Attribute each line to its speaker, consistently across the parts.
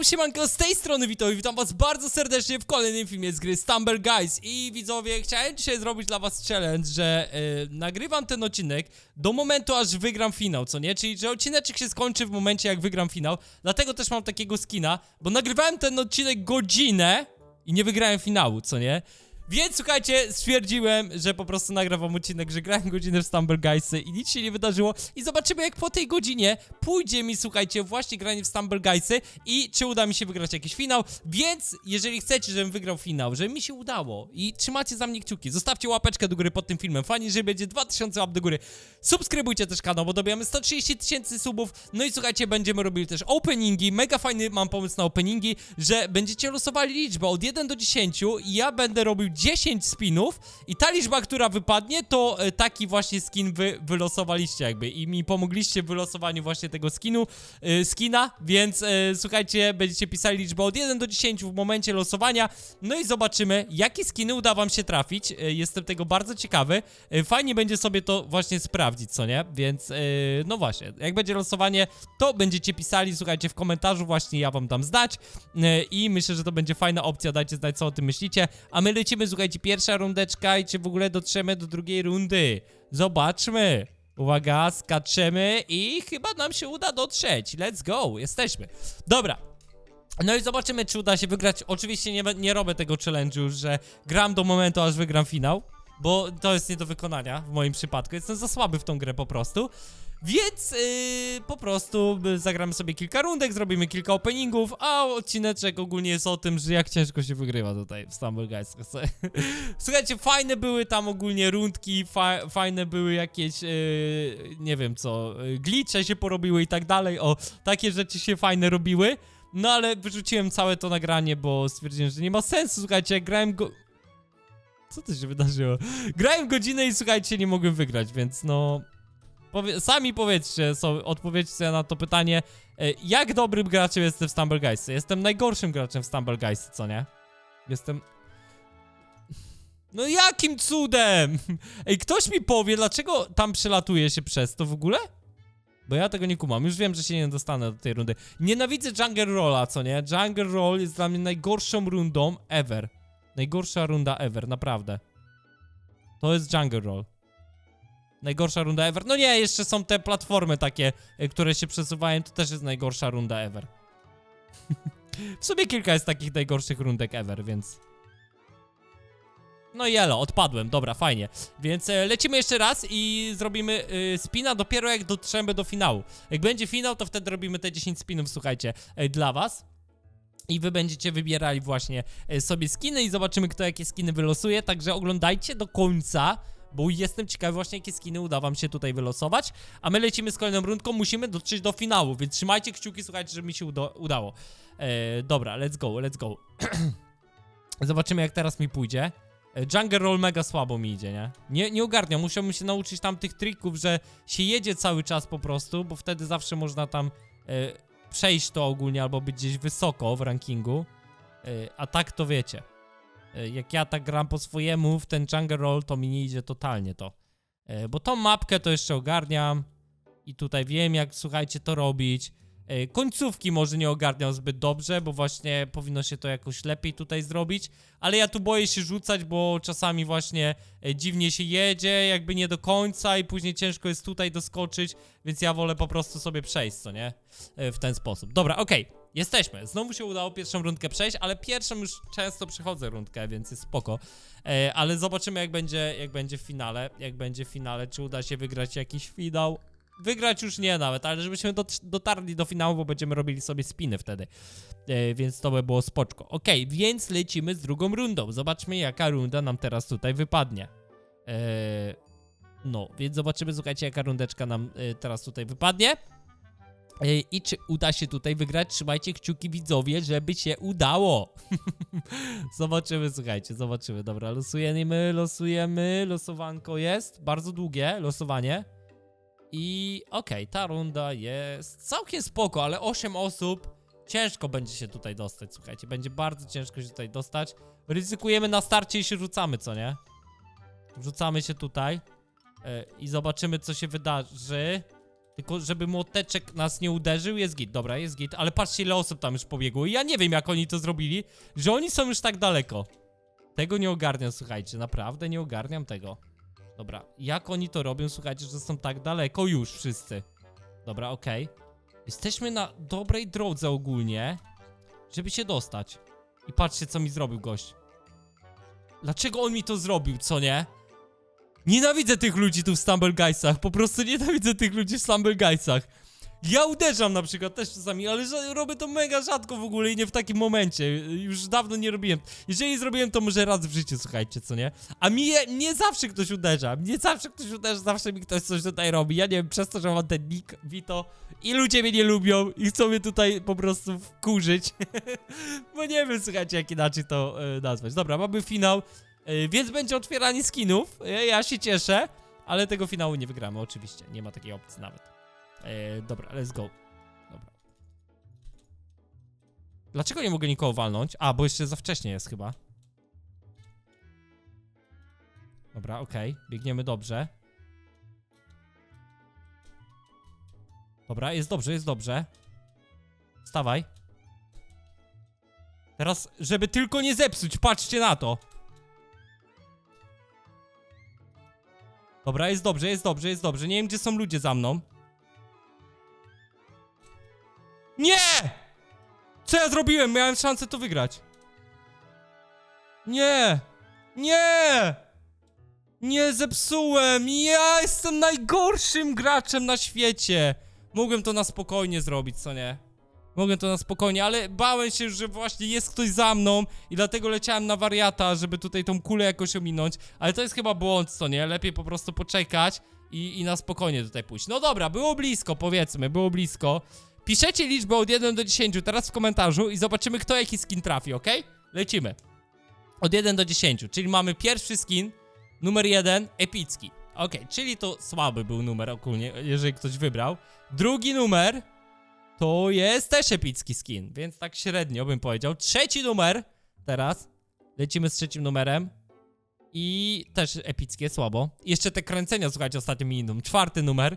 Speaker 1: Yo, siemanko, z tej strony Witowi, witam was bardzo serdecznie w kolejnym filmie z gry Stumble Guys I widzowie, chciałem dzisiaj zrobić dla was challenge, że y, nagrywam ten odcinek do momentu, aż wygram finał, co nie? Czyli, że odcineczek się skończy w momencie, jak wygram finał Dlatego też mam takiego skina, bo nagrywałem ten odcinek godzinę i nie wygrałem finału, co nie? Więc słuchajcie, stwierdziłem, że po prostu nagram wam odcinek, że grałem godzinę w Stumble Guysy i nic się nie wydarzyło. I zobaczymy jak po tej godzinie pójdzie mi, słuchajcie, właśnie granie w Stumble Guysy i czy uda mi się wygrać jakiś finał, więc jeżeli chcecie, żebym wygrał finał, żeby mi się udało i trzymacie za mnie kciuki, zostawcie łapeczkę do góry pod tym filmem, fajnie, że będzie 2000 łap do góry, subskrybujcie też kanał, bo dobijamy 130 tysięcy subów, no i słuchajcie, będziemy robili też openingi, mega fajny mam pomysł na openingi, że będziecie losowali liczbę od 1 do 10 i ja będę robił 10 spinów i ta liczba, która wypadnie, to e, taki właśnie skin wy wylosowaliście jakby. I mi pomogliście w wylosowaniu właśnie tego skinu, e, skina, więc e, słuchajcie, będziecie pisali liczbę od 1 do 10 w momencie losowania, no i zobaczymy, jakie skiny uda wam się trafić, jestem tego bardzo ciekawy, fajnie będzie sobie to właśnie sprawdzić, co nie, więc no właśnie, jak będzie losowanie, to będziecie pisali, słuchajcie, w komentarzu właśnie ja wam dam znać. E, i myślę, że to będzie fajna opcja, dajcie znać, co o tym myślicie, a my lecimy, słuchajcie, pierwsza rundeczka i czy w ogóle dotrzemy do drugiej rundy, zobaczmy. Uwaga, skaczemy i chyba nam się uda dotrzeć. Let's go, jesteśmy. Dobra, no i zobaczymy, czy uda się wygrać. Oczywiście nie, nie robię tego challenge'u, że gram do momentu, aż wygram finał, bo to jest nie do wykonania w moim przypadku. Jestem za słaby w tą grę po prostu. Więc yy, po prostu y, zagramy sobie kilka rundek, zrobimy kilka openingów, a odcineczek ogólnie jest o tym, że jak ciężko się wygrywa tutaj w Stumble Guys. Słuchajcie, fajne były tam ogólnie rundki, fa fajne były jakieś, yy, nie wiem co, yy, glicze się porobiły i tak dalej, o, takie rzeczy się fajne robiły. No ale wyrzuciłem całe to nagranie, bo stwierdziłem, że nie ma sensu, słuchajcie, grałem go... Co to się wydarzyło? Grałem godzinę i słuchajcie, nie mogłem wygrać, więc no... Powie sami powiedzcie, so, odpowiedzcie sobie na to pytanie, e, jak dobrym graczem jestem w Stumble Guysy? Jestem najgorszym graczem w Stumble Guysy, co nie? Jestem... No jakim cudem? Ej, ktoś mi powie, dlaczego tam przelatuje się przez to w ogóle? Bo ja tego nie kumam, już wiem, że się nie dostanę do tej rundy. Nienawidzę Jungle Rolla, co nie? Jungle Roll jest dla mnie najgorszą rundą ever. Najgorsza runda ever, naprawdę. To jest Jungle Roll. Najgorsza runda ever. No nie, jeszcze są te platformy takie, y, które się przesuwają, to też jest najgorsza runda ever. w sumie kilka jest takich najgorszych rundek ever, więc... No i elo, odpadłem, dobra, fajnie. Więc e, lecimy jeszcze raz i zrobimy e, spina dopiero jak dotrzemy do finału. Jak będzie finał, to wtedy robimy te 10 spinów, słuchajcie, e, dla was. I wy będziecie wybierali właśnie e, sobie skiny i zobaczymy, kto jakie skiny wylosuje. Także oglądajcie do końca, bo jestem ciekawy właśnie, jakie skiny uda wam się tutaj wylosować. A my lecimy z kolejną rundką, musimy dotrzeć do finału, więc trzymajcie kciuki, słuchajcie, żeby mi się udo- udało. E, dobra, let's go, let's go. Zobaczymy, jak teraz mi pójdzie. E, Jungle Roll mega słabo mi idzie, nie? Nie, nie ogarniam, musiałbym się nauczyć tam tych trików, że się jedzie cały czas po prostu, bo wtedy zawsze można tam e, przejść to ogólnie albo być gdzieś wysoko w rankingu. E, a tak to wiecie. E, jak ja tak gram po swojemu w ten Jungle Roll, to mi nie idzie totalnie to. E, bo tą mapkę to jeszcze ogarniam i tutaj wiem jak, słuchajcie, to robić. E, Końcówki może nie ogarniam zbyt dobrze, bo właśnie powinno się to jakoś lepiej tutaj zrobić, ale ja tu boję się rzucać, bo czasami właśnie dziwnie się jedzie, jakby nie do końca i później ciężko jest tutaj doskoczyć, więc ja wolę po prostu sobie przejść, co nie? W ten sposób. Dobra, okej, jesteśmy. Znowu się udało pierwszą rundkę przejść, ale pierwszą już często przechodzę rundkę, więc jest spoko. E, ale zobaczymy jak będzie, jak będzie w finale, jak będzie w finale, czy uda się wygrać jakiś finał. Wygrać już nie nawet, ale żebyśmy dot dotarli do finału, bo będziemy robili sobie spiny wtedy. E, więc to by było spoczko. Okej, więc lecimy z drugą rundą. Zobaczmy, jaka runda nam teraz tutaj wypadnie. E, no, więc zobaczymy, słuchajcie, jaka rundeczka nam e, teraz tutaj wypadnie. E, I czy uda się tutaj wygrać? Trzymajcie kciuki widzowie, żeby się udało. zobaczymy, słuchajcie, zobaczymy. Dobra, losujemy, losujemy. Losowanko jest. Bardzo długie losowanie. I okej, ta runda jest całkiem spoko, ale 8 osób. Ciężko będzie się tutaj dostać, słuchajcie. Będzie bardzo ciężko się tutaj dostać. Ryzykujemy na starcie i się rzucamy, co nie? Rzucamy się tutaj. E, I zobaczymy, co się wydarzy. Tylko żeby młoteczek nas nie uderzył, jest git. Dobra, jest git, ale patrzcie ile osób tam już pobiegło. I ja nie wiem jak oni to zrobili, że oni są już tak daleko. Tego nie ogarniam, słuchajcie, naprawdę nie ogarniam tego. Dobra, jak oni to robią, słuchajcie, że są tak daleko już wszyscy. Dobra, okej. Jesteśmy na dobrej drodze ogólnie, żeby się dostać. I patrzcie, co mi zrobił gość. Dlaczego on mi to zrobił, co nie? Nienawidzę tych ludzi tu w Stumble Guysach, po prostu nienawidzę tych ludzi w Stumble Guysach. Ja uderzam na przykład też czasami, ale robię to mega rzadko w ogóle i nie w takim momencie. Już dawno nie robiłem. Jeżeli zrobiłem to może raz w życiu, słuchajcie, co nie? A mnie nie zawsze ktoś uderza. Mnie zawsze ktoś uderza, zawsze mi ktoś coś tutaj robi. Ja nie wiem, przez to, że mam ten nick, Vito i ludzie mnie nie lubią i chcą mnie tutaj po prostu wkurzyć. Bo nie wiem, słuchajcie, jak inaczej to e, nazwać. Dobra, mamy finał, więc będzie otwieranie skinów. E, ja się cieszę, ale tego finału nie wygramy, oczywiście. Nie ma takiej opcji nawet. E, dobra, let's go. Dobra. Dlaczego nie mogę nikogo walnąć? A, bo jeszcze za wcześnie jest chyba. Dobra, okej. Biegniemy dobrze. Dobra, jest dobrze, jest dobrze. Stawaj. Teraz, żeby tylko nie zepsuć, patrzcie na to. Dobra, jest dobrze, jest dobrze, jest dobrze. Nie wiem, gdzie są ludzie za mną. Nie! Co ja zrobiłem? Miałem szansę to wygrać. Nie! Nie! Nie zepsułem! Ja jestem najgorszym graczem na świecie! Mogłem to na spokojnie zrobić, co nie? Mogłem to na spokojnie, ale bałem się, że właśnie jest ktoś za mną i dlatego leciałem na wariata, żeby tutaj tą kulę jakoś ominąć, ale to jest chyba błąd, co nie? Lepiej po prostu poczekać i, i na spokojnie tutaj pójść. No dobra, było blisko, powiedzmy, było blisko. Piszecie liczbę od 1 do 10 teraz w komentarzu i zobaczymy, kto jaki skin trafi, ok? Lecimy. Od 1 do 10, czyli mamy pierwszy skin, numer 1, epicki. Ok, czyli to słaby był numer ogólnie, jeżeli ktoś wybrał. Drugi numer to jest też epicki skin, więc tak średnio bym powiedział. Trzeci numer, teraz, lecimy z trzecim numerem. I też epickie, słabo. Jeszcze te kręcenia, słuchajcie, ostatnio mi idą. Czwarty numer.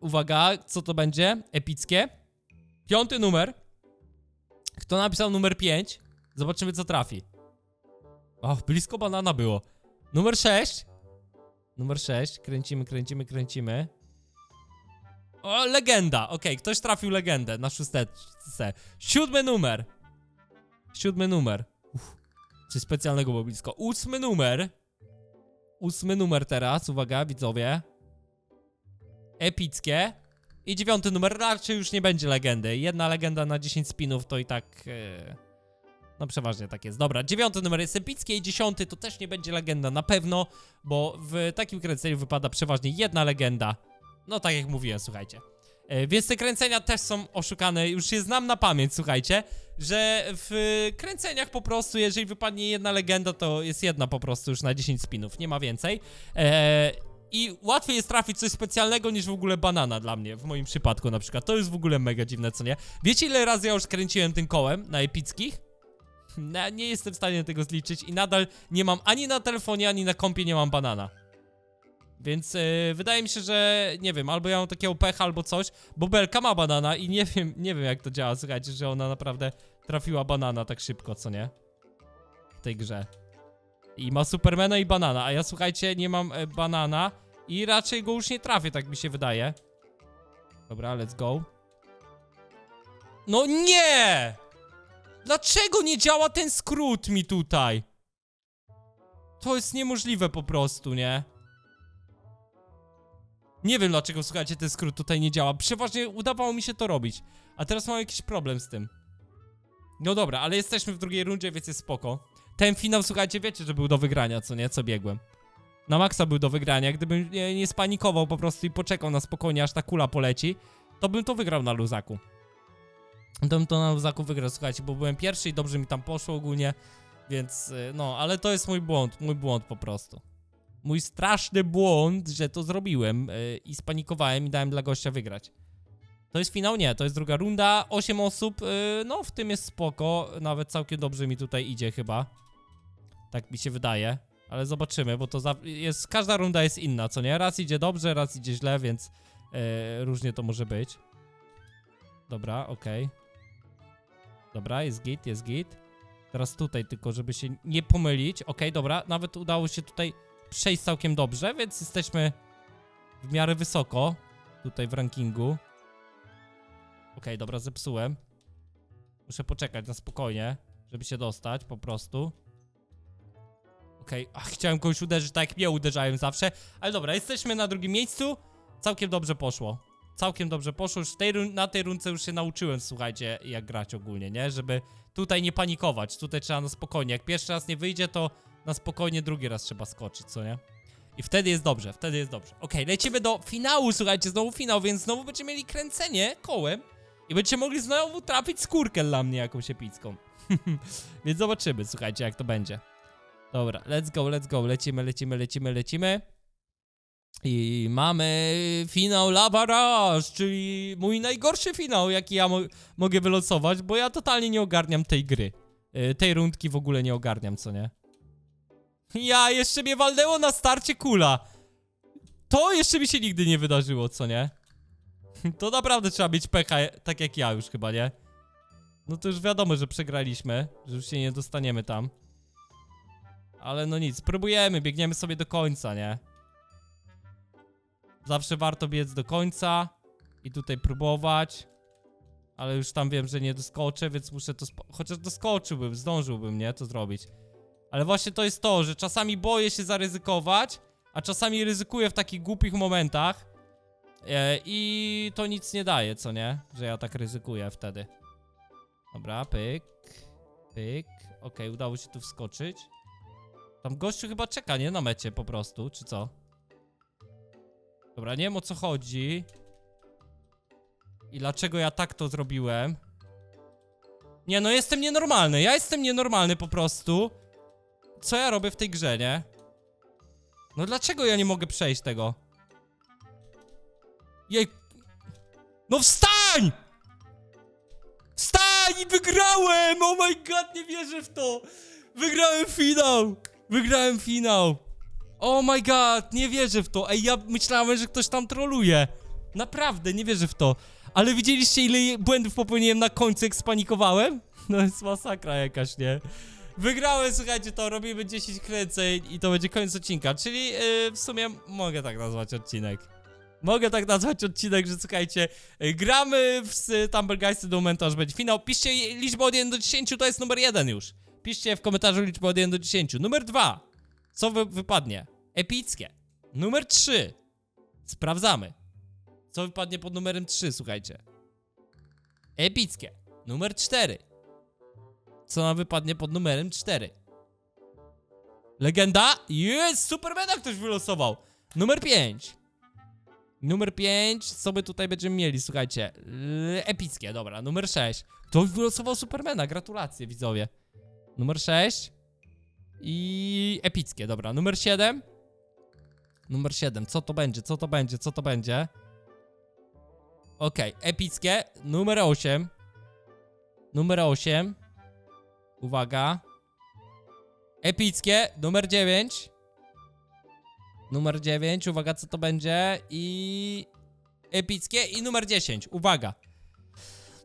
Speaker 1: Uwaga, co to będzie? Epickie. Piąty numer. Kto napisał numer 5? Zobaczymy, co trafi. O, blisko banana było. Numer 6. Numer 6. Kręcimy, kręcimy, kręcimy. O, legenda. Okej, ktoś trafił legendę na szósteczce. Siódmy numer. Siódmy numer. Uff, coś specjalnego było blisko. Ósmy numer. Ósmy numer teraz, uwaga, widzowie epickie. I dziewiąty numer raczej już nie będzie legendy. Jedna legenda na 10 spinów to i tak. e, No przeważnie tak jest. Dobra, dziewiąty numer jest epickie i dziesiąty to też nie będzie legenda na pewno, bo w takim kręceniu wypada przeważnie jedna legenda. No tak jak mówiłem, słuchajcie. E, Więc te kręcenia też są oszukane, już je znam na pamięć, słuchajcie, że w kręceniach po prostu, jeżeli wypadnie jedna legenda, to jest jedna po prostu już na 10 spinów, nie ma więcej. Eee, i łatwiej jest trafić coś specjalnego niż w ogóle banana dla mnie, w moim przypadku na przykład. To jest w ogóle mega dziwne, co nie? Wiecie ile razy ja już kręciłem tym kołem na epickich? No, nie jestem w stanie tego zliczyć i nadal nie mam ani na telefonie, ani na kompie nie mam banana. Więc yy, wydaje mi się, że nie wiem, albo ja mam takiego pecha, albo coś, bo Belka ma banana i nie wiem, nie wiem jak to działa, słuchajcie, że ona naprawdę trafiła banana tak szybko, co nie? W tej grze. I ma Supermana i banana, a ja słuchajcie, nie mam e, banana i raczej go już nie trafię, tak mi się wydaje. Dobra, let's go. No nie! Dlaczego nie działa ten skrót mi tutaj? To jest niemożliwe po prostu, nie? Nie wiem dlaczego, słuchajcie, ten skrót tutaj nie działa. Przeważnie udawało mi się to robić. A teraz mam jakiś problem z tym. No dobra, ale jesteśmy w drugiej rundzie, więc jest spoko. Ten finał, słuchajcie, wiecie, że był do wygrania, co nie? Co biegłem. Na maksa był do wygrania. Gdybym nie, nie spanikował po prostu i poczekał na spokojnie, aż ta kula poleci, to bym to wygrał na luzaku. To bym to na luzaku wygrał, słuchajcie, bo byłem pierwszy i dobrze mi tam poszło ogólnie, więc y, no, ale to jest mój błąd, mój błąd po prostu. Mój straszny błąd, że to zrobiłem y, i spanikowałem i dałem dla gościa wygrać. To jest finał? Nie, to jest druga runda. 8 osób, y, no w tym jest spoko. Nawet całkiem dobrze mi tutaj idzie chyba. Tak mi się wydaje. Ale zobaczymy, bo to jest. Każda runda jest inna, co nie? Raz idzie dobrze, raz idzie źle, więc E, różnie to może być. Dobra, okej. Dobra, jest git, jest git. Teraz tutaj tylko, żeby się nie pomylić. Okej, dobra, nawet udało się tutaj przejść całkiem dobrze, więc jesteśmy w miarę wysoko tutaj w rankingu. Okej, dobra, zepsułem. Muszę poczekać na spokojnie, żeby się dostać po prostu. Okej, ach, chciałem kogoś uderzyć, tak jak mnie uderzałem zawsze. Ale dobra, jesteśmy na drugim miejscu. Całkiem dobrze poszło. Całkiem dobrze poszło. Już tej, na tej runce już się nauczyłem, słuchajcie, jak grać ogólnie, nie? Żeby tutaj nie panikować. Tutaj trzeba na spokojnie. Jak pierwszy raz nie wyjdzie, to na spokojnie drugi raz trzeba skoczyć, co nie? I wtedy jest dobrze, wtedy jest dobrze. Okej, lecimy do finału, słuchajcie, znowu finał, więc znowu będziemy mieli kręcenie kołem i będziecie mogli znowu trafić skórkę dla mnie jakąś epicką. więc zobaczymy, słuchajcie, jak to będzie. Dobra, let's go, let's go, lecimy, lecimy, lecimy, lecimy. I mamy finał Lava Rush, czyli mój najgorszy finał, jaki ja mo mogę wylosować, bo ja totalnie nie ogarniam tej gry. Y, tej rundki w ogóle nie ogarniam, co nie? Ja, jeszcze mnie walnęło na starcie kula. To jeszcze mi się nigdy nie wydarzyło, co nie? To naprawdę trzeba mieć pecha, tak jak ja już chyba, nie? No to już wiadomo, że przegraliśmy, że już się nie dostaniemy tam. Ale no nic, próbujemy, biegniemy sobie do końca, nie? Zawsze warto biec do końca i tutaj próbować. Ale już tam wiem, że nie doskoczę, więc muszę to... Chociaż doskoczyłbym, zdążyłbym, nie? To zrobić. Ale właśnie to jest to, że czasami boję się zaryzykować, a czasami ryzykuję w takich głupich momentach. E, I to nic nie daje, co nie? Że ja tak ryzykuję wtedy. Dobra, pyk. Pyk. Okej, udało się tu wskoczyć. Tam gościu chyba czeka, nie? Na mecie po prostu, czy co? Dobra, nie wiem o co chodzi. I dlaczego ja tak to zrobiłem. Nie, no jestem nienormalny. Ja jestem nienormalny po prostu. Co ja robię w tej grze, nie? No dlaczego ja nie mogę przejść tego? Jej... No wstań! Wstań i wygrałem! Oh my god, nie wierzę w to! Wygrałem finał! Wygrałem finał! Oh my god, nie wierzę w to. Ej, ja myślałem, że ktoś tam troluje. Naprawdę, nie wierzę w to. Ale widzieliście, ile błędów popełniłem na końcu, jak spanikowałem? No jest masakra jakaś, nie? Wygrałem, słuchajcie, to robimy 10 kręceń i to będzie koniec odcinka, czyli yy, w sumie mogę tak nazwać odcinek. Mogę tak nazwać odcinek, że słuchajcie, yy, gramy w s- Tumble Guysy do momentu, aż będzie finał. Piszcie liczbę od 1 do 10, to jest numer 1 już. Piszcie w komentarzu liczbę od 1 do 10. Numer 2. Co wy wypadnie? Epickie. Numer 3. Sprawdzamy. Co wypadnie pod numerem 3, słuchajcie. Epickie. Numer 4. Co nam wypadnie pod numerem 4? Legenda? Jest! Supermana ktoś wylosował! Numer 5. Numer 5. Co my tutaj będziemy mieli, słuchajcie? L- Epickie, dobra. Numer 6. Kto wylosował Supermana? Gratulacje, widzowie. Numer 6. I epickie, dobra. Numer 7. Numer 7. Co to będzie? Co to będzie? Co to będzie? Okej, epickie. Numer 8. Numer 8. Uwaga. Epickie. Numer 9. Numer 9. Uwaga, co to będzie? I. Epickie. I numer 10. Uwaga.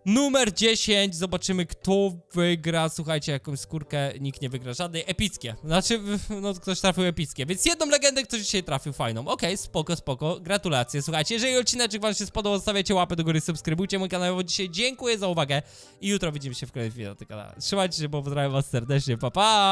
Speaker 1: Numer 10, zobaczymy kto wygra, słuchajcie, jakąś skórkę, nikt nie wygra. Żadnej, epickie, znaczy, no ktoś trafił epickie, więc jedną legendę ktoś dzisiaj trafił fajną, okej, spoko, spoko, gratulacje, słuchajcie, jeżeli odcineczek wam się spodobał, zostawiacie łapę do góry, subskrybujcie mój kanał, dzisiaj dziękuję za uwagę. I jutro widzimy się w kolejnym filmie na tym kanale, trzymajcie się, bo pozdrawiam was serdecznie, pa pa!